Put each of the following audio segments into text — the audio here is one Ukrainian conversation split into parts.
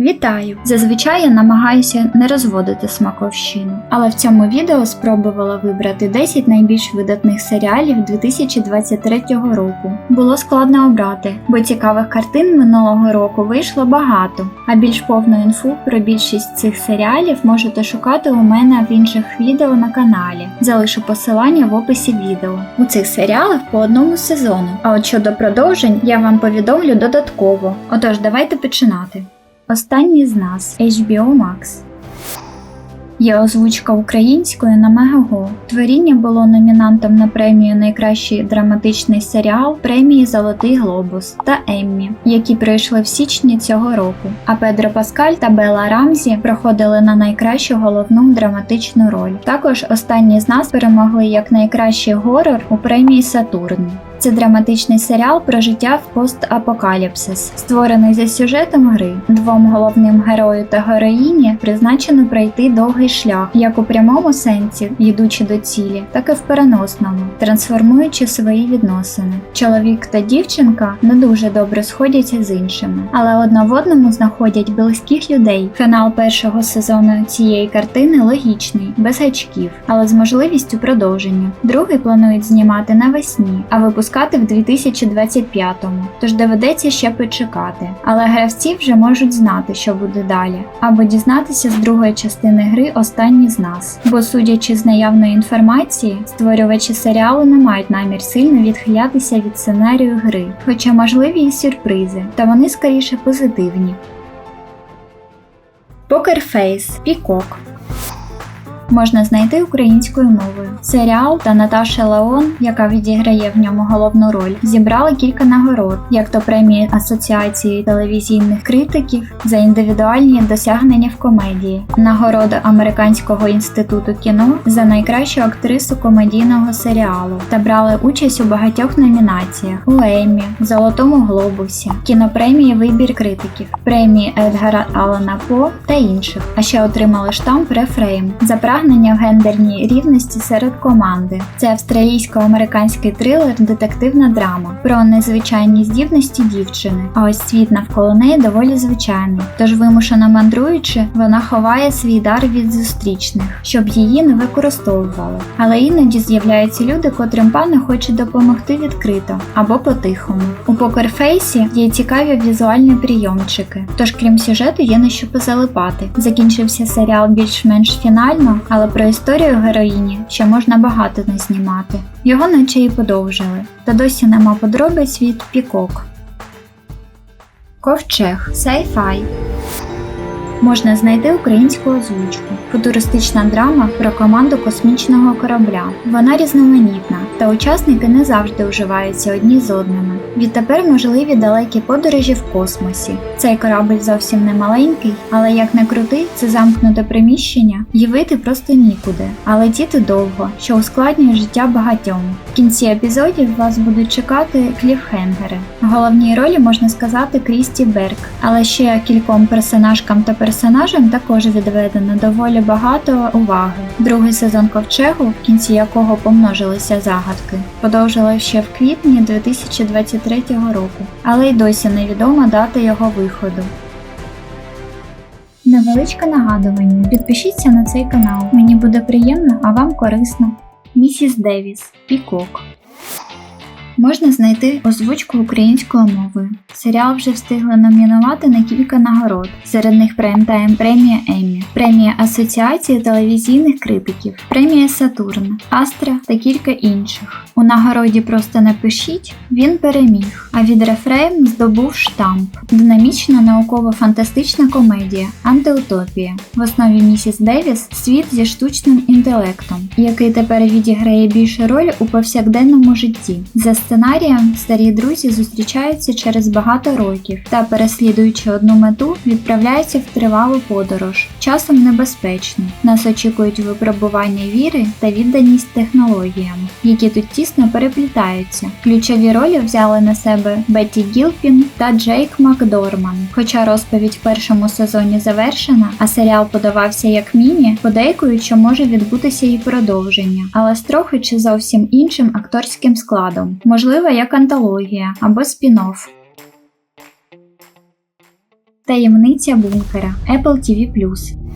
Вітаю! Зазвичай я намагаюся не розводити смаковщину, але в цьому відео спробувала вибрати 10 найбільш видатних серіалів 2023 року. Було складно обрати, бо цікавих картин минулого року вийшло багато, а більш повну інфу про більшість цих серіалів можете шукати у мене в інших відео на каналі. Залишу посилання в описі відео. У цих серіалах по одному сезону. А от щодо продовжень я вам повідомлю додатково. Отож, давайте починати. Останній з нас HBO Max. Є озвучка українською на Мегаго. Творіння було номінантом на премію Найкращий драматичний серіал премії Золотий Глобус та Еммі, які пройшли в січні цього року. А Педро Паскаль та Белла Рамзі проходили на найкращу головну драматичну роль. Також останні з нас перемогли як найкращий горор у премії Сатурн. Це драматичний серіал про життя в постапокаліпсис, створений за сюжетом гри. Двом головним герою та героїні призначено пройти довгий шлях, як у прямому сенсі, йдучи до цілі, так і в переносному, трансформуючи свої відносини. Чоловік та дівчинка не дуже добре сходяться з іншими, але одна в одному знаходять близьких людей. Фінал першого сезону цієї картини логічний, без гачків, але з можливістю продовження. Другий планують знімати навесні, а випускати в 2025-му, тож доведеться ще почекати. Але гравці вже можуть знати, що буде далі, або дізнатися з другої частини гри останні з нас. Бо, судячи з наявної інформації, створювачі серіалу не мають намір сильно відхилятися від сценарію гри, хоча можливі і сюрпризи, та вони скоріше позитивні. Покерфейс Пікок можна знайти українською мовою. Серіал та Наташа Леон, яка відіграє в ньому головну роль, зібрали кілька нагород, як то премії Асоціації телевізійних критиків за індивідуальні досягнення в комедії, нагорода Американського інституту кіно за найкращу актрису комедійного серіалу та брали участь у багатьох номінаціях у Еммі, Золотому Глобусі, кінопремії Вибір критиків, премії Едгара Алана По та інших. А ще отримали штамп Рефрейм за прагнення в гендерній рівності серед команди. Це австралійсько-американський трилер, детективна драма про незвичайні здібності дівчини. А ось світ навколо неї доволі звичайний. Тож, вимушено мандруючи, вона ховає свій дар від зустрічних, щоб її не використовували. Але іноді з'являються люди, котрим пане хоче допомогти відкрито або по-тихому. У покерфейсі є цікаві візуальні прийомчики. Тож, крім сюжету, є на що позалипати. Закінчився серіал більш-менш фінально, але про історію героїні ще можна багато не знімати. Його наче і подовжили, та досі нема подробиць від Пікок. Ковчег Sci-Fi Можна знайти українську озвучку. Футуристична драма про команду космічного корабля. Вона різноманітна, та учасники не завжди уживаються одні з одними. Відтепер можливі далекі подорожі в космосі. Цей корабль зовсім не маленький, але як не крути, це замкнуте приміщення, явити просто нікуди, а летіти довго, що ускладнює життя багатьом. В кінці епізодів вас будуть чекати кліфхенгери. В головній ролі можна сказати Крісті Берг, але ще кільком персонажкам та персонажам також відведено доволі багато уваги. Другий сезон ковчегу, в кінці якого помножилися загадки, подовжили ще в квітні 2023 року, але й досі невідома дата його виходу. Невеличке нагадування. Підпишіться на цей канал. Мені буде приємно, а вам корисно. Місіс Девіс Пікок. Можна знайти озвучку українською мовою. Серіал вже встигли номінувати на кілька нагород. Серед них прайм-тайм премія Еммі, премія Асоціації телевізійних критиків, премія Сатурн, Астра та кілька інших. У нагороді просто напишіть, він переміг. А від Рефрейм здобув штамп. Динамічна науково-фантастична комедія Антиутопія. В основі місіс Девіс світ зі штучним інтелектом, який тепер відіграє більшу роль у повсякденному житті. За сценарієм старі друзі зустрічаються через багато років та, переслідуючи одну мету, відправляються в тривалу подорож, часом небезпечну. Нас очікують випробування віри та відданість технологіям, які тут тісно переплітаються. Ключові ролі взяли на себе Бетті Гілпін та Джейк Макдорман. Хоча розповідь в першому сезоні завершена, а серіал подавався як міні, подейкують, що може відбутися і продовження, але з трохи чи зовсім іншим акторським складом можливо як антологія або спін-офф. Таємниця бункера Apple TV+.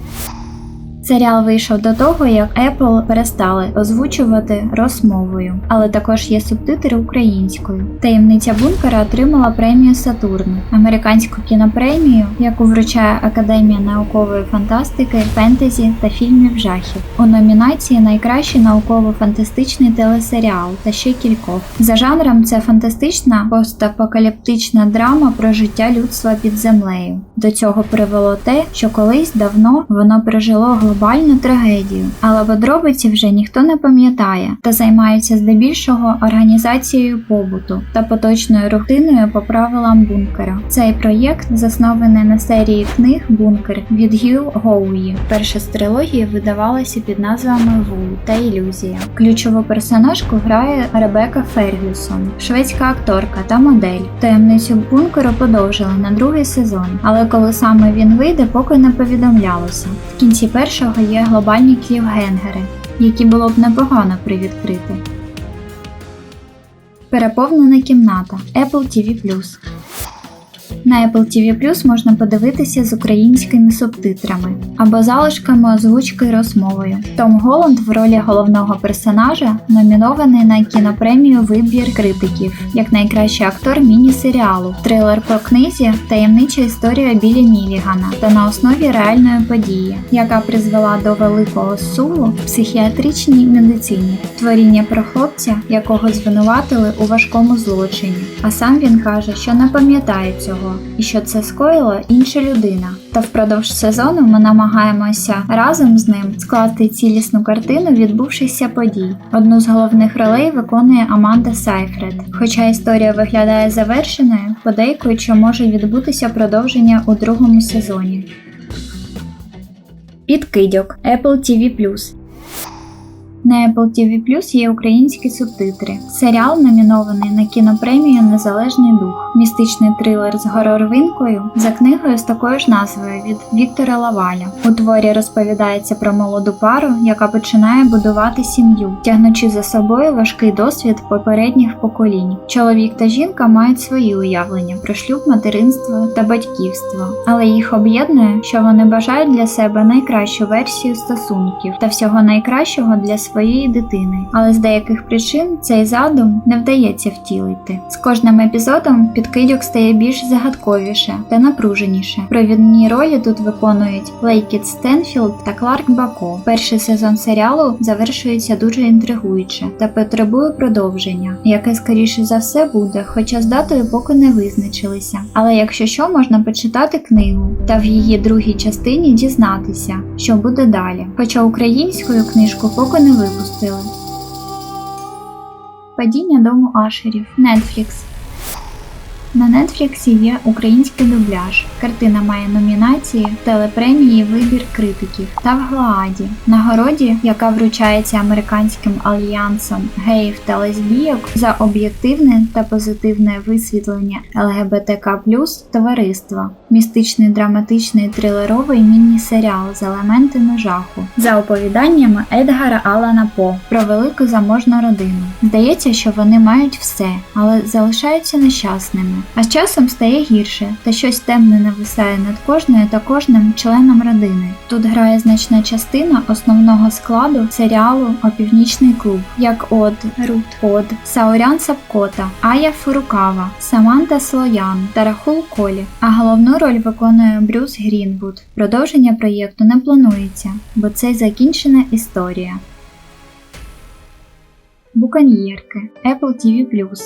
Серіал вийшов до того, як Apple перестали озвучувати розмовою, але також є субтитри українською. Таємниця бункера отримала премію Сатурн, американську кінопремію, яку вручає Академія наукової фантастики, фентезі та фільмів жахів. У номінації Найкращий науково-фантастичний телесеріал та ще кількох. За жанром це фантастична постапокаліптична драма про життя людства під землею. До цього привело те, що колись давно воно пережило глобальну трагедію, але подробиці вже ніхто не пам'ятає та займається здебільшого організацією побуту та поточною рутиною по правилам бункера. Цей проєкт заснований на серії книг Бункер від Гью Гоуї. Перша з трилогії видавалася під назвами Вул та Ілюзія. Ключову персонажку грає Ребека Фергюсон, шведська акторка та модель. Таємницю бункеру подовжили на другий сезон, але коли саме він вийде, поки не повідомлялося. В кінці першого є глобальні клівгенгери, які було б непогано привідкрити. Переповнена кімната Apple TV+. На Apple TV Plus можна подивитися з українськими субтитрами або залишками озвучки розмовою. Том Голланд в ролі головного персонажа номінований на кінопремію Вибір критиків як найкращий актор міні-серіалу, трилер по книзі Таємнича історія Білі Мілігана та на основі реальної події, яка призвела до великого суву в психіатричній медицині, творіння про хлопця, якого звинуватили у важкому злочині. А сам він каже, що не пам'ятає цього і що це скоїла інша людина. Та впродовж сезону ми намагаємося разом з ним скласти цілісну картину відбувшихся подій. Одну з головних ролей виконує Аманда Сайфред. Хоча історія виглядає завершеною, подейкують, що може відбутися продовження у другому сезоні. Підкидьок Apple TV+. На Apple TV Plus є українські субтитри. Серіал номінований на кінопремію Незалежний дух, містичний трилер з горор-винкою за книгою з такою ж назвою від Віктора Лаваля. У творі розповідається про молоду пару, яка починає будувати сім'ю, тягнучи за собою важкий досвід попередніх поколінь. Чоловік та жінка мають свої уявлення про шлюб, материнство та батьківство, але їх об'єднує, що вони бажають для себе найкращу версію стосунків та всього найкращого для своєї дитини, але з деяких причин цей задум не вдається втілити. З кожним епізодом підкидьок стає більш загадковіше та напруженіше. Провідні ролі тут виконують Лейкіт Стенфілд та Кларк Бако. Перший сезон серіалу завершується дуже інтригуюче та потребує продовження, яке скоріше за все буде, хоча з датою поки не визначилися. Але якщо що, можна почитати книгу та в її другій частині дізнатися, що буде далі. Хоча українською книжку поки не випустили. Падіння дому Ашерів Netflix на Нетфліксі є український дубляж. Картина має номінації телепремії Вибір критиків та в Глааді, нагороді, яка вручається американським альянсом геїв та лесбійок за об'єктивне та позитивне висвітлення ЛГБТК товариства, містичний драматичний трилеровий міні-серіал з елементами жаху за оповіданнями Едгара Алана По про велику заможну родину. Здається, що вони мають все, але залишаються нещасними. А з часом стає гірше, та щось темне нависає над кожною та кожним членом родини. Тут грає значна частина основного складу серіалу Опівнічний клуб, як Од, Рут Од, Саурян Сапкота, Ая Фурукава, Саманта Слоян та Рахул Колі. А головну роль виконує Брюс Грінвуд. Продовження проєкту не планується, бо це закінчена історія. Буканьєрки Apple TV+.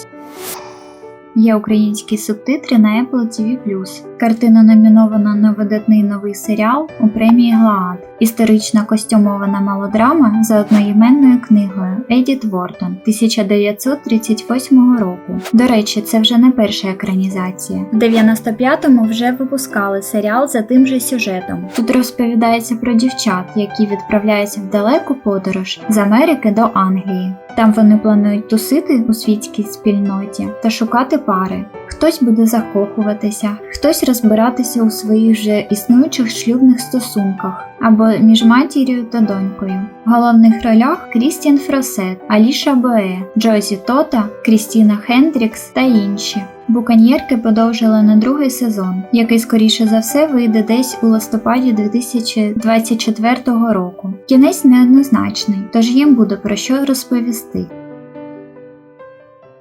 Є українські субтитри на Apple TV+. Картина номінована на видатний новий серіал у премії Глаад. Історична костюмована мелодрама за одноіменною книгою Едіт Вортон 1938 року. До речі, це вже не перша екранізація. В 95-му вже випускали серіал за тим же сюжетом. Тут розповідається про дівчат, які відправляються в далеку подорож з Америки до Англії. Там вони планують тусити у світській спільноті та шукати пари. Хтось буде закохуватися, хтось розбиратися у своїх вже існуючих шлюбних стосунках або між матір'ю та донькою. В головних ролях Крістіан Фросет, Аліша Бое, Джозі Тота, Крістіна Хендрікс та інші. Буканьєрки подовжили на другий сезон, який скоріше за все вийде десь у листопаді 2024 року. Кінець неоднозначний, тож їм буде про що розповісти.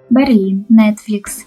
Берлін, Netflix.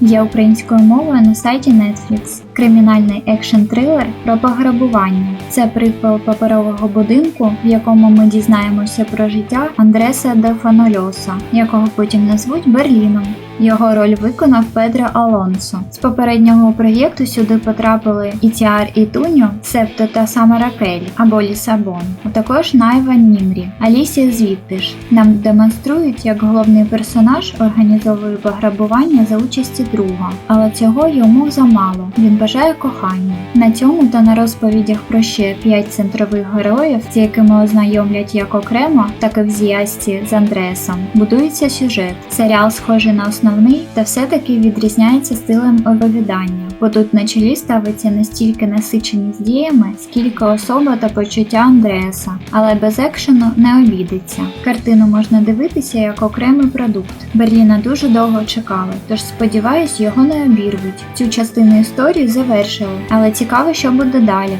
Є українською мовою на сайті Netflix. Кримінальний екшн-трилер про пограбування. Це приквел паперового будинку, в якому ми дізнаємося про життя Андреса де Фанольоса, якого потім назвуть Берліном. Його роль виконав Педро Алонсо. З попереднього проєкту сюди потрапили Ітіар Ітуньо, Септо та сама Ракель або Лісабон, а також Найва Німрі, Алісія звідти ж. Нам демонструють, як головний персонаж організовує пограбування за участі друга, але цього йому замало. Він бажає кохання. На цьому та на розповідях про ще п'ять центрових героїв, з якими ознайомлять як окремо, так і в зв'язці з Андресом, будується сюжет. Серіал схожий на основний, та все-таки відрізняється стилем оповідання, бо тут на чолі ставиться не стільки насиченість діями, скільки особа та почуття Андреаса, але без екшену не обійдеться. Картину можна дивитися як окремий продукт. Берліна дуже довго чекали, тож сподіваюсь, його не обірвуть. Цю частину історії завершили, але цікаво, що буде далі.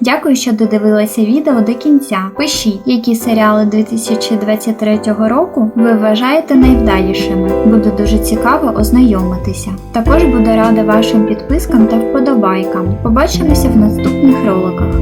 Дякую, що додивилися відео до кінця. Пишіть, які серіали 2023 року ви вважаєте найвдалішими. Буде дуже цікаво ознайомитися. Також буду рада вашим підпискам та вподобайкам. Побачимося в наступних роликах.